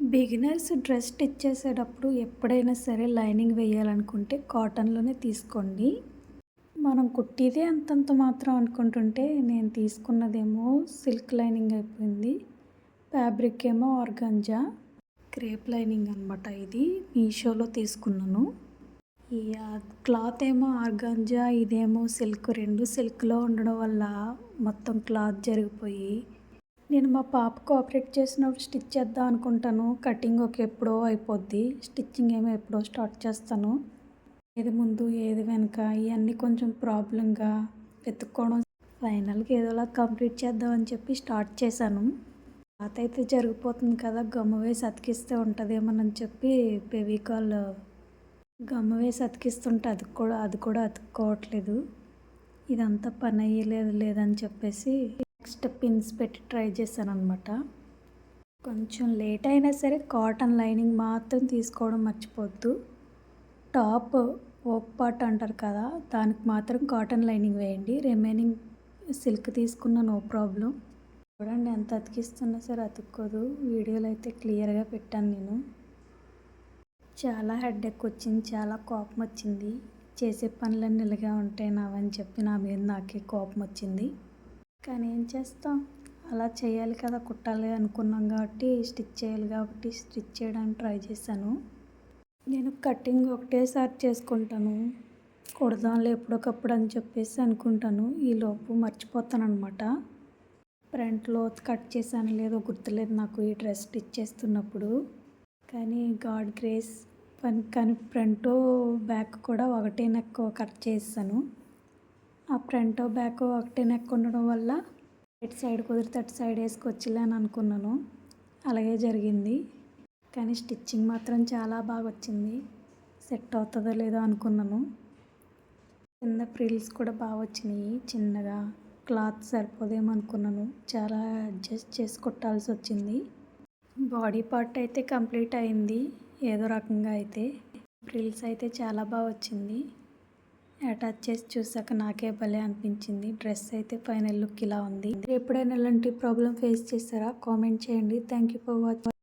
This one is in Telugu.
బిగినర్స్ డ్రెస్ స్టిచ్ చేసేటప్పుడు ఎప్పుడైనా సరే లైనింగ్ వేయాలనుకుంటే కాటన్లోనే తీసుకోండి. మనం కుట్టిదే అంతంత మాత్రం అనుకుంటుంటే నేను తీసుకున్నదేమో సిల్క్ లైనింగ్ అయిపోయింది. ఫ్యాబ్రిక్ ఏమో ఆర్గంజా. క్రేప్ లైనింగ్ అనమాట ఇది. మీషోలో తీసుకున్నాను. ఈ క్లాత్ ఏమో ఆర్గంజా ఇదేమో సిల్క్. రెండు సిల్క్లో ఉండడం వల్ల మొత్తం క్లాత్ జరిగిపోయి నేను మా పాప కోఆపరేట్ చేసినప్పుడు స్టిచ్ చేద్దాం అనుకుంటాను. కటింగ్ ఒక ఎప్పుడో అయిపోద్ది. స్టిచ్చింగ్ ఏమో ఎప్పుడో స్టార్ట్ చేస్తాను. ఏది ముందు ఏది వెనక ఇవన్నీ కొంచెం ప్రాబ్లంగా వెతుక్కోవడం. ఫైనల్గా ఏదోలా కంప్లీట్ చేద్దామని చెప్పి స్టార్ట్ చేశాను. పాత అయితే జరిగిపోతుంది కదా గమ్ము వేసి అతికిస్తే ఉంటుందేమోనని చెప్పి ఫెవికాల్ గమ్ము వేసి అతికిస్తుంటే అది కూడా అది కూడా అతుక్కోవట్లేదు. ఇదంతా పని అయ్యలేదు లేదని చెప్పేసి నెక్స్ట్ పిన్స్ పెట్టి ట్రై చేశాను అనమాట కొంచెం లేట్ అయినా సరే కాటన్ లైనింగ్ మాత్రం తీసుకోవడం మర్చిపోద్దు. టాప్ ఓక్ పార్ట్ అంటారు కదా దానికి మాత్రం కాటన్ లైనింగ్ వేయండి. రిమైనింగ్ సిల్క్ తీసుకున్న నో ప్రాబ్లం. చూడండి ఎంత అతికిస్తున్నా సరే అతుక్కోదు. వీడియోలో అయితే క్లియర్గా పెట్టాను నేను. చాలా హెడ్ఎక్ వచ్చింది చాలా కోపం వచ్చింది. చేసే పనులన్నీ ఇలాగే ఉంటాయి నావని చెప్పి నా మీద నాకే కోపం వచ్చింది. కానీ ఏం చేస్తాం? అలా చేయాలి కదా కుట్టాలి అనుకున్నాం కాబట్టి స్టిచ్ చేయాలి కాబట్టి స్టిచ్ చేయడానికి ట్రై చేశాను. నేను కటింగ్ ఒకటేసారి చేసుకుంటాను. కుడదాంలో ఎప్పుడొకప్పుడు అని చెప్పేసి అనుకుంటాను. ఈలోపు మర్చిపోతాను అనమాట ఫ్రంట్లో కట్ చేశాను లేదో గుర్తులేదు నాకు ఈ డ్రెస్ స్టిచ్ చేస్తున్నప్పుడు. కానీ గాడ్ గ్రేస్ కానీ ఫ్రంట్ బ్యాక్ కూడా ఒకటే నెక్ కట్ చేశాను. ఆ ఫ్రంట్ బ్యాక్ ఒకటే నెక్ ఉండడం వల్ల ఇటు సైడ్ కుదిరితే అటు సైడ్ వేసుకొచ్చిలే అని అనుకున్నాను. అలాగే జరిగింది. కానీ స్టిచ్చింగ్ మాత్రం చాలా బాగా వచ్చింది. సెట్ అవుతుందో లేదో అనుకున్నాను. కింద ఫ్రిల్స్ కూడా బాగా వచ్చినాయి. చిన్నగా క్లాత్ సరిపోదేమో అనుకున్నాను. చాలా అడ్జస్ట్ చేసి కుట్టాల్సి వచ్చింది. బాడీ పార్ట్ అయితే కంప్లీట్ అయింది. ఏదో రకంగా అయితే ఫ్రిల్స్ అయితే చాలా బాగా వచ్చింది. అటాచ్ చేసి చూసాక నాకే భలే అనిపించింది. డ్రెస్ అయితే ఫైనల్ లుక్ ఇలా ఉంది. ఎప్పుడైనా ఇలాంటి ప్రాబ్లం ఫేస్ చేస్తారా? కామెంట్ చేయండి. Thank you for watching